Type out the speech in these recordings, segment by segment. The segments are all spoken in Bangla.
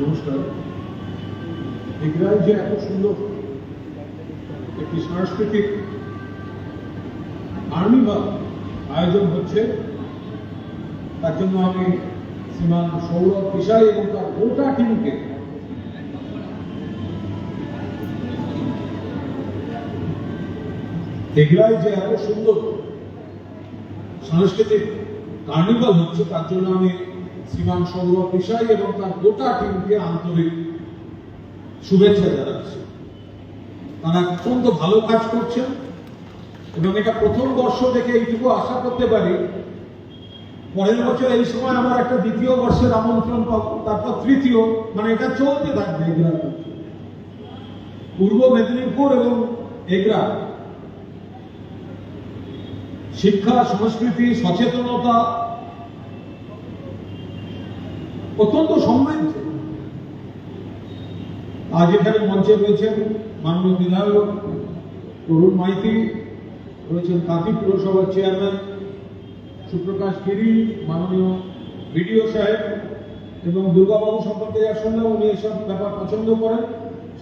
নমস্কার। এগরায় যে এত সুন্দর একটি সাংস্কৃতিক কার্নিভাল আয়োজন হচ্ছে, তার জন্য আমি শ্রীমান সৌরভ পিসাই এবং তার গোটা টিমকে এগরায় যে এত সুন্দর সাংস্কৃতিক কার্নিভাল হচ্ছে, তার জন্য আমি শ্রীমান সৌরভ পিসাই এবং তার গোটা টিমকে আন্তরিক শুভেচ্ছা জানাচ্ছি। তারা অত্যন্ত ভালো কাজ করছেন এবং এটা প্রথম বর্ষ থেকে এইটুকু আশা করতে পারি। পরের বছর এই সময় আমার একটা দ্বিতীয় বর্ষের আমন্ত্রণ পাবো, তারপর তৃতীয় মানে এটা চলতে থাকবে এগুলা পূর্ব মেদিনীপুর এবং এগরা শিক্ষা, সংস্কৃতি, সচেতনতা অত্যন্ত সমৃদ্ধ। আজ এখানে মঞ্চে রয়েছেন মাননীয় বিধায়ক তরুণ মাইতি, রয়েছেন কাঁথি পুরসভার চেয়ারম্যান সুপ্রকাশ গিরি, মাননীয় বিডিও সাহেব এবং দুর্গাবাবু সম্পর্কে যা শুনলাম, উনি এসব ব্যাপার পছন্দ করেন,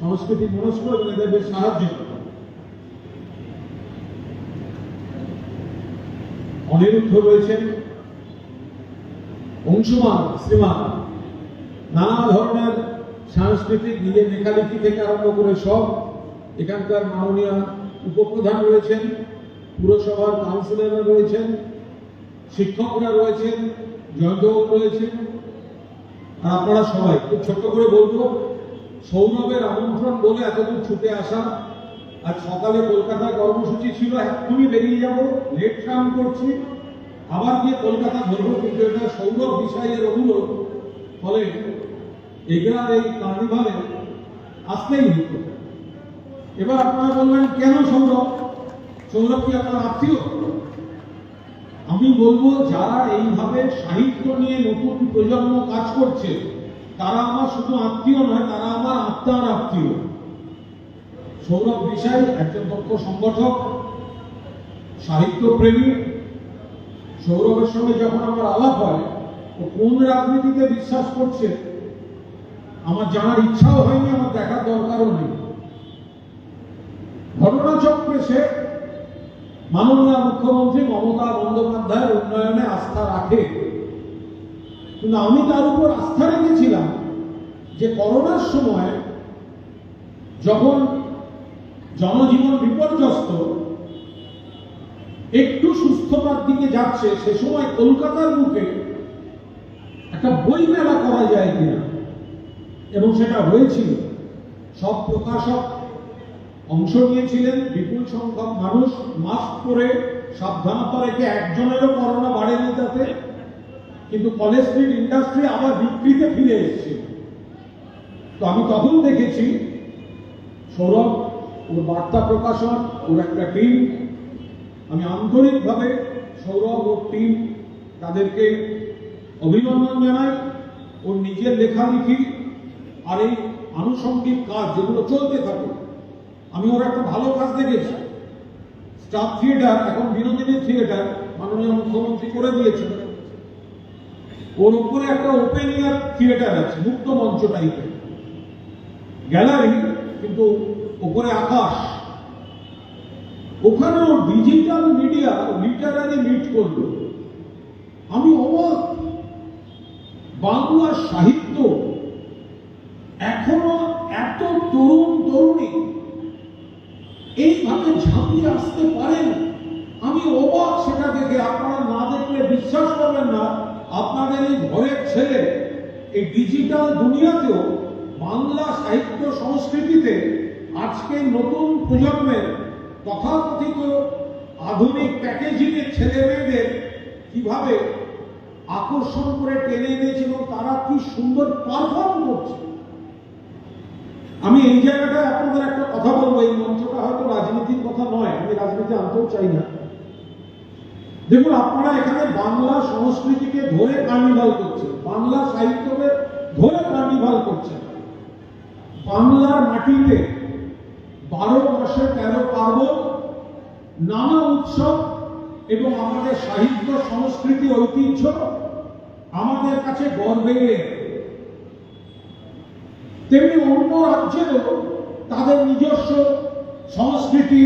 সংস্কৃতি মনস্ক এবং এদের বেশ সাহায্য অনিরুদ্ধ রয়েছেন অংশুমান শ্রীমান। নানা ধরনের সাংস্কৃতিক নিজের লেখালেখি থেকে আরম্ভ করে সব এখানকার মাননীয় উপপ্রধান রয়েছেন, পুরসভার কাউন্সিলররা রয়েছেন, শিক্ষকরা রয়েছেন, জয়ন্তবাবু রয়েছেন। আর আপনারা সবাই, খুব ছোট্ট করে বলব, সৌরভের আমন্ত্রণ বলে এতদূর ছুটে আসা আর সকালে কলকাতায় কর্মসূচি ছিল, এক্ষুনি বেরিয়ে যাব, লেট কাম করছি। আবার গিয়ে কলকাতা ধরবো কিন্তু এটা সৌরভ বিষয়ের অনুরোধ ফলে এগরার এই কার্নিভালে আসতেই হতো এবার আপনারা বলবেন, কেন সৌরভ? সৌরভ কি আপনার আত্মীয়? আমি বলব, যারা এইভাবে সাহিত্য নিয়ে নতুন প্রজন্ম কাজ করছে, তারা আমার শুধু আত্মীয় নয়, তারা আমার আত্মার আত্মীয়। সৌরভ বিষয় একজন দক্ষ সংগঠক সাহিত্য প্রেমী সৌরভের সঙ্গে যখন আমার আলাপ হয়, ও কোন রাজনীতিতে বিশ্বাস করছে? আমার জানার ইচ্ছাও হয়নি, আমার দেখার দরকারও নেই। ঘটনাচক্রে সে মাননীয় মুখ্যমন্ত্রী মমতা বন্দ্যোপাধ্যায়ের উন্নয়নে আস্থা রাখে। কিন্তু আমি তার উপর আস্থা রেখেছিলাম যে করোনার সময় যখন জনজীবন বিপর্যস্ত একটু সুস্থতার দিকে যাচ্ছে, সে সময় কলকাতার মুখে একটা বই মেলা করা যায় কিনা। এবং সেটা হয়েছিল। সব প্রকাশক অংশ নিয়েছিলেন, বিপুল সংখ্যক মানুষ, মাস্ক পরে সাবধানতা রেখে একজনেরও করোনা বাড়েনি তাতে। কিন্তু কলেজ স্ট্রিট ইন্ডাস্ট্রি আবার বিক্রিতে ফিরে এসেছে। তো আমি তখন দেখেছি, সৌরভ, ওর বার্তা প্রকাশন ওর একটা টিম আমি আন্তরিকভাবে সৌরভ ওর টিম তাদেরকে অভিনন্দন জানাই ওর নিজের লেখালেখি আর এই আনুষঙ্গিক কাজ যেগুলো চলতে থাকে, আমি ওর একটা ভালো কাজ দেখেছি। স্টাফ থিয়েটার, এখন বিনোদিনী থিয়েটার মাননীয় মুখ্যমন্ত্রী করে দিয়েছেন। ওর উপরে একটা ওপেন এয়ার থিয়েটার আছে, মুক্ত মঞ্চ টাইপের গ্যালারি কিন্তু উপরে আকাশ। ওখানেও ডিজিটাল মিডিয়া লিটারারি মিট করল। আমি অবাক। বাংলা সাহিত্য এখনও এত তরুণ তরুণী এইভাবে ঝাঁপিয়ে আসতে পারেন? আমি অবাক সেটা দেখে। আপনারা না দেখলে বিশ্বাস করবেন না, আপনাদের এই ঘরের ছেলে এই ডিজিটাল দুনিয়াতেও বাংলা সাহিত্য সংস্কৃতিতে আজকে নতুন প্রজন্মের তথাকথিত আধুনিক প্যাকেজিং এর ছেলে মেয়েদের কীভাবে আকর্ষণ করে টেনে এনেছে এবং তারা কি সুন্দর পারফর্ম করছে? আমি এই জায়গাটায় আপনাদের একটা কথা বলব, এই মঞ্চটা হয়তো রাজনীতির কথা নয়, আমি রাজনীতি আনতেও চাই না। দেখুন, আপনারা এখানে বাংলা সংস্কৃতিকে ধরে কার্নিভাল করছেন, বাংলা সাহিত্যকে ধরে কার্নিভাল করছেন। বাংলার মাটিতে বারো মাসে তেরো পার্বণ নানা উৎসব এবং আমাদের সাহিত্য, সংস্কৃতি, ঐতিহ্য আমাদের কাছে গর্বের। তেমনি অন্য রাজ্যেরও তাদের নিজস্ব সংস্কৃতি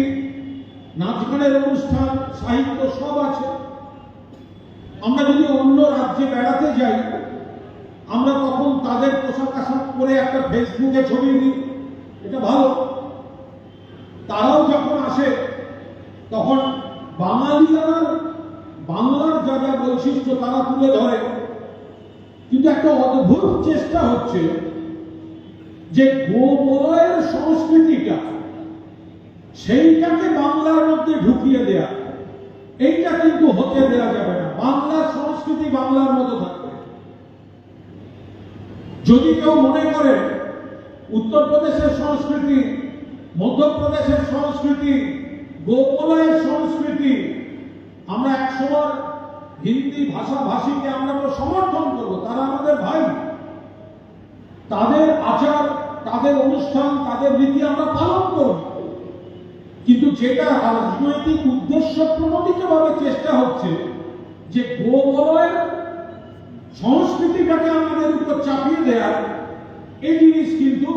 নাচ গানের অনুষ্ঠান, সাহিত্য সব আছে। আমরা যদি অন্য রাজ্যে বেড়াতে যাই, আমরা তখন তাদের পোশাক আশাক করে একটা ফেসবুকে ছবি দিই, এটা ভালো। তারাও যখন আসে, তখন বাঙালিয়ার, বাংলার যা যা বৈশিষ্ট্য তারা তুলে ধরে। কিন্তু একটা অদ্ভুত চেষ্টা হচ্ছে যে গোবলয়ের সংস্কৃতিটা, সেইটাকে বাংলার মধ্যে ঢুকিয়ে দেয়া, এইটা কিন্তু হতে দেওয়া যাবে না। বাংলার সংস্কৃতি বাংলার মতো থাকবে। যদি কেউ মনে করে, উত্তরপ্রদেশের সংস্কৃতি মধ্যপ্রদেশের সংস্কৃতি গোপলয়ের সংস্কৃতি, আমরা একসময় হিন্দি ভাষাভাষীকে আমরা তো সমর্থন করব, তারা আমাদের ভাই। তাদের আচার, তাদের অনুষ্ঠান, তাদের রীতি আমরা পালন করব। কিন্তু যেটা রাজনৈতিক উদ্দেশ্য প্রণোদিত ভাবে চেষ্টা হচ্ছে, যে গোবলয়ের সংস্কৃতিটাকে আমাদের উপর চাপিয়ে দেওয়ার এই জিনিস কিন্তু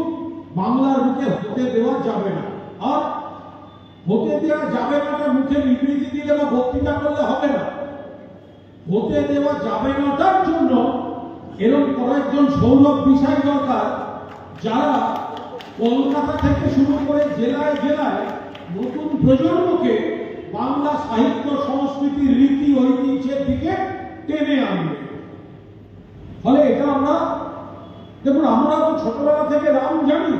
বাংলার মুখে হতে দেওয়া যাবে না। আর হতে দেওয়া যাবে না মুখে বিবৃতি দিলে বা বক্তৃতা করলে হবে না। হতে দেওয়া যাবে না তার জন্য এরকম কয়েকজন সৌরভ বিষয় দরকার, যারা কলকাতা থেকে শুরু করে জেলায় জেলায় নতুন প্রজন্মকে বাংলা সাহিত্য, সংস্কৃতি, রীতি, ঐতিহ্যের দিকে টেনে আনবে। ফলে এটা আমরা, দেখুন, আমরা তো ছোটবেলা থেকে রাম জানি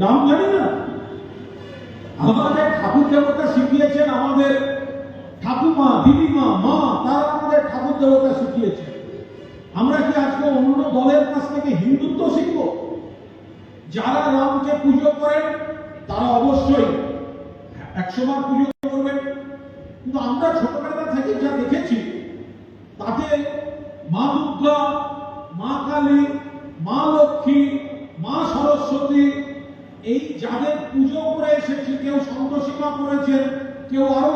রাম জানি না। আমাদের ঠাকুর দেবতা শিখিয়েছেন আমাদের ঠাকুমা, দিদিমা, মা, তারা আমাদের ঠাকুর দেবতা শিখিয়েছে আমরা কি আজকে অন্য দলের কাছ থেকে হিন্দুত্ব শিখব? যারা রামকে পুজো করেন, তারা অবশ্যই একসময় পুজো করবেন। কিন্তু আমরা ছোটবেলা থেকে যা দেখেছি, তাতে মা দুর্গা, মা কালী, মা লক্ষ্মী, মা সরস্বতী যাদের পুজো করে এসেছি, কেউ সন্তোষিমা করেছেন, কেউ আরও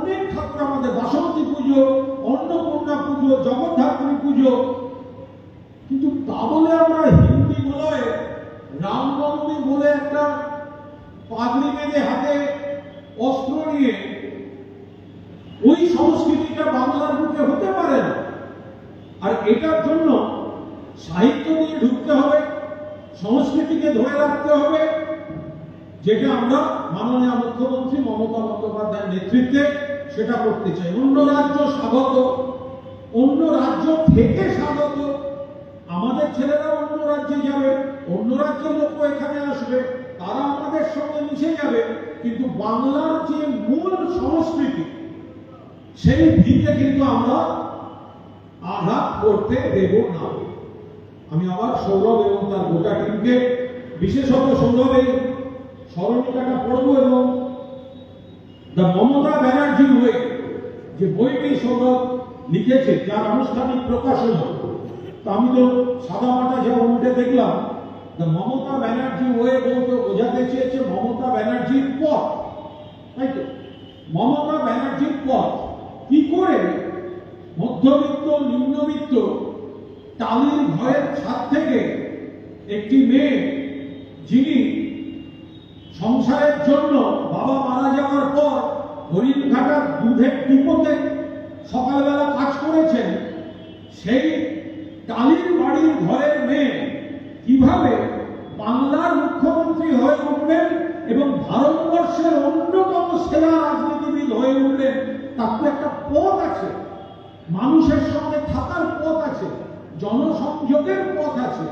অনেক ঠাকুর আমাদের বাসন্তী পুজো, অন্নপূর্ণা পুজো, জগদ্ধাত্রী পুজো। কিন্তু তা বলে আমরা হিন্দি বলে রামনবমী বলে একটা পাগড়ি বেঁধে হাতে অস্ত্র নিয়ে ওই সংস্কৃতিটা বাংলার বুকে হতে পারে না। আর এটার জন্য সাহিত্য দিয়ে ঢুকতে হবে, সংস্কৃতিকে ধরে রাখতে হবে। যেটা আমরা মাননীয় মুখ্যমন্ত্রী মমতা বন্দ্যোপাধ্যায়ের নেতৃত্বে সেটা করতে চাই। অন্য রাজ্য স্বাগত। অন্য রাজ্য থেকে স্বাগত। আমাদের ছেলেরা অন্য রাজ্যে যাবে, অন্য রাজ্যের লোক এখানে আসবে, তারা আমাদের সঙ্গে মিশে যাবে, কিন্তু বাংলার যে মূল সংস্কৃতি, সেই ভিতে কিন্তু আমরা আঘাত করতে দেব না। আমি আবার সৌরভ এবং তার গোটা টিমকে বিশেষত সৌরভ স্মরণিকাটা পড়ব এবং দ্য মমতা ব্যানার্জি ওয়ে যে বইটি সৌরভ লিখেছে, যার আনুষ্ঠানিক প্রকাশনা তা আমি তো সাদা মাটা যা উল্টে দেখলাম দ্য মমতা ব্যানার্জি ওয়ে বলতে বোঝাতে চেয়েছে মমতা ব্যানার্জির পথ। তাই তো? মমতা ব্যানার্জির পথ। কি করে মধ্যবিত্ত, নিম্নবিত্ত, টালির ঘরের ছাদ থেকে একটি মেয়ে, যিনি সংসারের জন্য বাবা মারা যাওয়ার পর হরিণ ঘাটার দুধের ডিপোতে সকালবেলা কাজ করেছেন, সেই টালির বাড়ির ঘরের মেয়ে কীভাবে বাংলার মুখ্যমন্ত্রী হয়ে উঠবেন এবং ভারতবর্ষের অন্যতম সেরা রাজনীতিবিদ হয়ে উঠলেন তার তো একটা পথ আছে। মানুষের সঙ্গে থাকার পথ আছে, জনসংযোগের পথ আছে।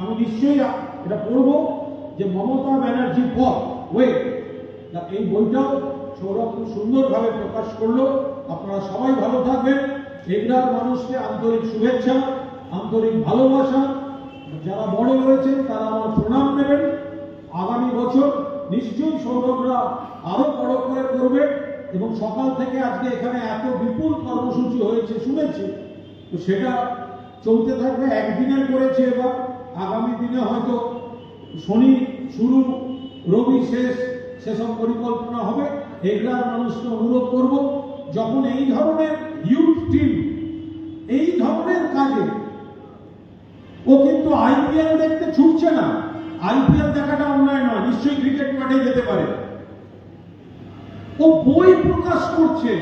আমি নিশ্চয়ই এটা পড়ব। যে মমতা ব্যানার্জির পথ ওয়ে এই বইটাও সৌরভ খুব সুন্দরভাবে প্রকাশ করল। আপনারা সবাই ভালো থাকবেন। এগরার মানুষকে আন্তরিক শুভেচ্ছা, আন্তরিক ভালোবাসা। যারা বড় হয়েছেন তারা আমার প্রণাম নেবেন। আগামী বছর নিশ্চয়ই সৌরভরা আরও বড় করে করবে এবং সকাল থেকে আজকে এখানে এত বিপুল কর্মসূচি হয়েছে, শুনেছি। তো সেটা চলতে থাকবে, একদিনের করেছে এবার। আগামী দিনে হয়তো শনি শুরু, রবি শেষ, সেসব পরিকল্পনা হবে। এগুলার মানুষকে অনুরোধ করব, যখন এই ধরনের ইউথ টিম এই ধরনের কাজে, ও কিন্তু আইপিএল দেখতে ছুটছে না। আইপিএল দেখাটা অন্যায় নয়, নিশ্চয়ই ক্রিকেট মাঠে যেতে পারে। ও বই প্রকাশ করছে,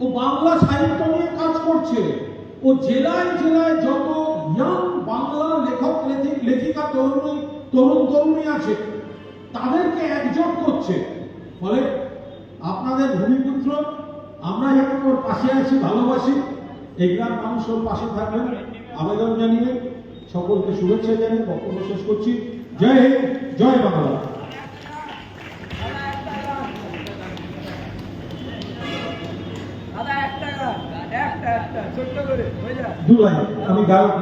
ও বাংলা সাহিত্য নিয়ে কাজ করছে, ও জেলায় জেলায় যত ইয়াং বাংলা লেখক, লেখি- লেখিকা, তরুণী তরুণ তরুণী আছে তাদেরকে একজোট করছে। ফলে আপনাদের ভূমিপুত্র আমরা যেমন ওর পাশে আছি ভালোবাসি। এই গ্রাম মানুষ ওর পাশে থাকবেন। আবেদন জানিয়ে সকলকে শুভেচ্ছা জানিয়ে বক্তব্য শেষ করছি। জয় হিন্দ জয় বাংলা। দু লাইন আমি গায়ক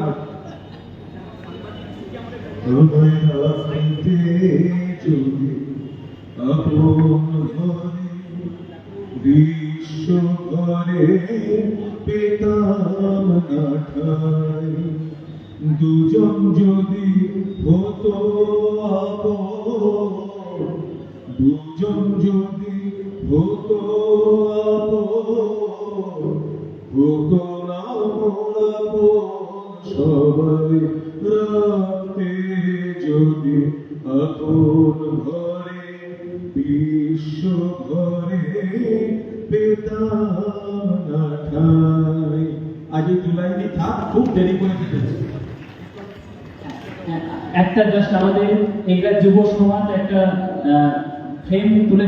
তোমায় রাখতে যদি আপন ঘরে বিশ্ব ঘরে পেতাম না ঠাই দুজন যদি হতো আপন, দুজন যদি সবাই রাখতে যদি আপন ঘরে বিশ্ব ঘরে না আজ দু লাইনই থাক, খুব দেরি করে ফেলেছি একটা জাস্ট আমাদের এগুলা যুব সমাজ একটা ফ্রেম তুলে